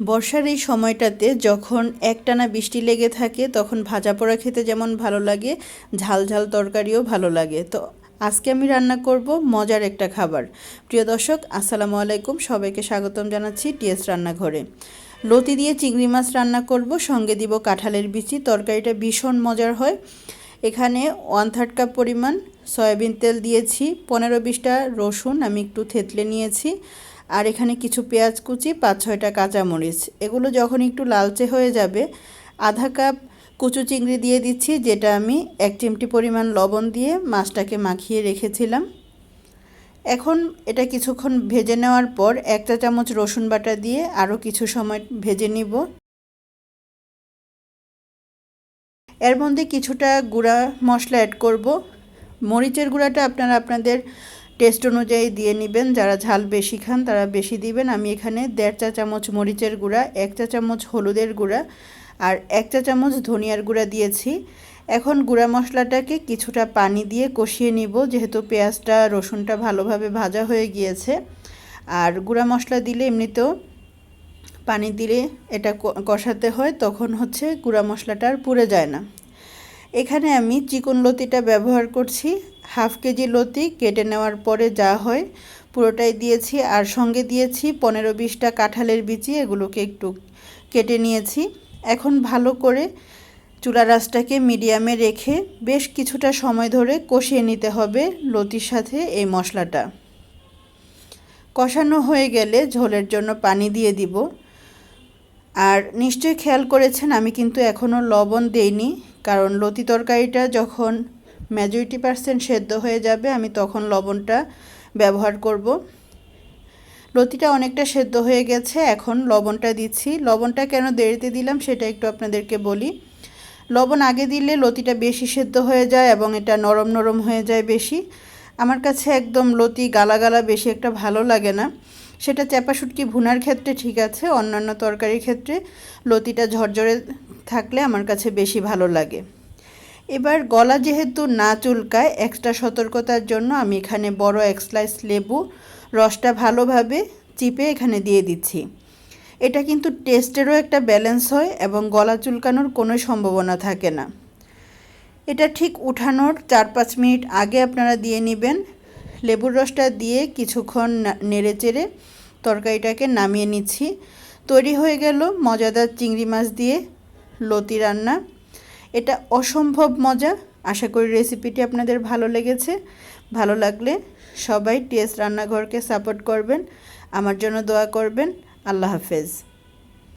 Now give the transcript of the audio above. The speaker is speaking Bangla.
বর্ষার এই সময়টাতে যখন একটানা বৃষ্টি লেগে থাকে, তখন ভাজা পোড়া খেতে যেমন ভালো লাগে, ঝাল ঝাল তরকারিও ভালো লাগে। তো আজকে আমি রান্না করব মজার একটা খাবার। প্রিয় দর্শক, আসসালামু আলাইকুম। সবাইকে স্বাগতম জানাচ্ছি টিএস রান্নাঘরে। লতি দিয়ে চিংড়ি মাছ রান্না করব, সঙ্গে দিব কাঁঠালের বিচি। তরকারিটা ভীষণ মজার হয়। এখানে ওয়ান থার্ড কাপ পরিমাণ সয়াবিন তেল দিয়েছি, পনেরো বিশটা রসুন আমি একটু থেতলে নিয়েছি। আর এখানে কিছু পেঁয়াজ কুচি, পাঁচ, ছয়টা কাঁচামরিচ। এগুলো যখন একটু লালচে হয়ে যাবে, আধা কাপ কুচু চিংড়ি দিয়ে দিচ্ছি, যেটা আমি এক চিমটি পরিমাণ লবণ দিয়ে মাছটাকে মাখিয়ে রেখেছিলাম। এখন এটা কিছুক্ষণ ভেজে নেওয়ার পর এক চা চামচ রসুন বাটা দিয়ে আরও কিছু সময় ভেজে নিব। এর মধ্যে কিছুটা গুঁড়া মশলা অ্যাড করব। মরিচের গুঁড়াটা আপনারা আপনাদের টেস্ট অনুযায়ী দিয়ে নেবেন। যারা ঝাল বেশি খান, তারা বেশি দিবেন। আমি এখানে দেড় চা চামচ মরিচের গুঁড়া, এক চা চামচ হলুদের গুঁড়া আর এক চা চামচ ধনিয়ার গুঁড়া দিয়েছি। এখন গুঁড়া মশলাটাকে কিছুটা পানি দিয়ে কষিয়ে নিব, যেহেতু পেঁয়াজটা, রসুনটা ভালোভাবে ভাজা হয়ে গিয়েছে। আর গুঁড়া মশলা দিলে এমনিতেও পানি দিলে এটা কষাতে হয়, তখন হচ্ছে গুঁড়া মশলাটা আর পুড়ে যায় না। এখানে আমি চিকন লতিটা ব্যবহার করছি। হাফ কেজি লতি কেটে নেওয়ার পরে যা হয়, পুরোটাই দিয়েছি আর সঙ্গে দিয়েছি পনেরো বিশটা কাঁঠালের বিচি, এগুলোকে একটু কেটে নিয়েছি। এখন ভালো করে চুলা রাসটাকে মিডিয়ামে রেখে বেশ কিছুটা সময় ধরে কষিয়ে নিতে হবে লতির সাথে এই মশলাটা। কষানো হয়ে গেলে ঝোলের জন্য পানি দিয়ে দিব। আর নিশ্চয়ই খেয়াল করেছেন, আমি কিন্তু এখনও লবণ দেইনি, কারণ লতি তরকারিটা যখন মেজরিটি পার্সেন্ট সেদ্ধ হয়ে যাবে, আমি তখন লবণটা ব্যবহার করব। লতিটা অনেকটা সেদ্ধ হয়ে গেছে, এখন লবণটা দিচ্ছি। লবণটা কেন দেরিতে দিলাম সেটা একটু আপনাদেরকে বলি। লবণ আগে দিলে লতিটা বেশি সেদ্ধ হয়ে যায় এবং এটা নরম নরম হয়ে যায় বেশি। আমার কাছে একদম লতি গালা গালা বেশি একটা ভালো লাগে না। সেটা চ্যাপা শুটকি ভুনার ক্ষেত্রে ঠিক আছে, অন্যান্য তরকারির ক্ষেত্রে লতিটা ঝরঝরে থাকলে আমার কাছে বেশি ভালো লাগে। এবার গলা যেহেতু না চুলকায় এক্সট্রা সতর্কতার জন্য আমি এখানে বড় এক স্লাইস লেবু রসটা ভালোভাবে চিপে এখানে দিয়ে দিচ্ছি। এটা কিন্তু টেস্টেরও একটা ব্যালেন্স হয় এবং গলা চুলকানোর কোনো সম্ভাবনা থাকে না। এটা ঠিক উঠানোর চার পাঁচ মিনিট আগে আপনারা দিয়ে নেবেন। লেবুর রসটা দিয়ে কিছুক্ষণ নেড়ে চেড়ে তরকারিটাকে নামিয়ে নিচ্ছি। তৈরি হয়ে গেল মজাদার চিংড়ি মাছ দিয়ে লতি রান্না। এটা অসম্ভব মজা। আশা করি রেসিপিটি আপনাদের ভালো লেগেছে। ভালো লাগলে সবাই টিএস রান্নাঘরকে সাপোর্ট করবেন। আমার জন্য দোয়া করবেন। আল্লাহ হাফেজ।